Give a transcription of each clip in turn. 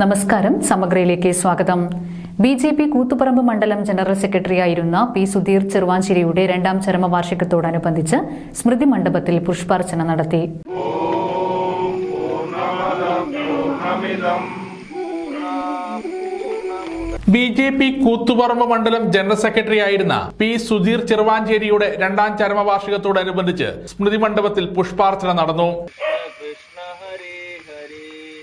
നമസ്കാരം. സമഗ്രയിലേക്ക് സ്വാഗതം. B J P Koothuparamba മണ്ഡലം ജനറൽ സെക്രട്ടറിയായിരുന്ന പി സുധീർ ചെറുവാഞ്ചേരിയുടെ രണ്ടാം ചരമവാർഷികത്തോടനുബന്ധിച്ച് സ്മൃതി മണ്ഡപത്തിൽ പുഷ്പാർച്ചന നടത്തി. ബി ജെ പി കൂത്തുപറമ്പ് മണ്ഡലം ജനറൽ സെക്രട്ടറി ആയിരുന്ന പി സുധീർ ചെറുവാഞ്ചേരിയുടെ രണ്ടാം ചരമവാർഷികത്തോടനുബന്ധിച്ച് സ്മൃതി മണ്ഡപത്തിൽ പുഷ്പാർച്ചന നടന്നു. Krishna Hari Hare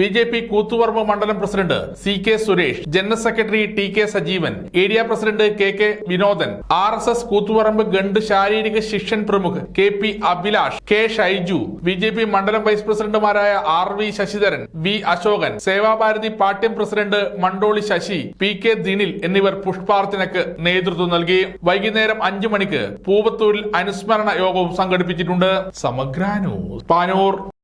B J P Koothuparamba മണ്ഡലം president C K Suresh general secretary T K Sajeevan area president K K Vinodan R S S Koothuparamba ഗണ്ട് ശാരീരിക ശിക്ഷൻ പ്രമുഖ് K P Abhilash K Shaiju B J P മണ്ഡലം vice പ്രസിഡന്റുമാരായ R V Sasidharan V Ashokan Sevabharathi Pattiam president Mandoli Sasi P K Dinil എന്നിവർ പുഷ്പാർച്ചനക്ക് നേതൃത്വം നൽകി. വൈകുന്നേരം അഞ്ചു മണിക്ക് പൂവത്തൂരിൽ അനുസ്മരണ യോഗവും സംഘടിപ്പിച്ചിട്ടുണ്ട്. സമഗ്ര ന്യൂസ് പാനൂർ.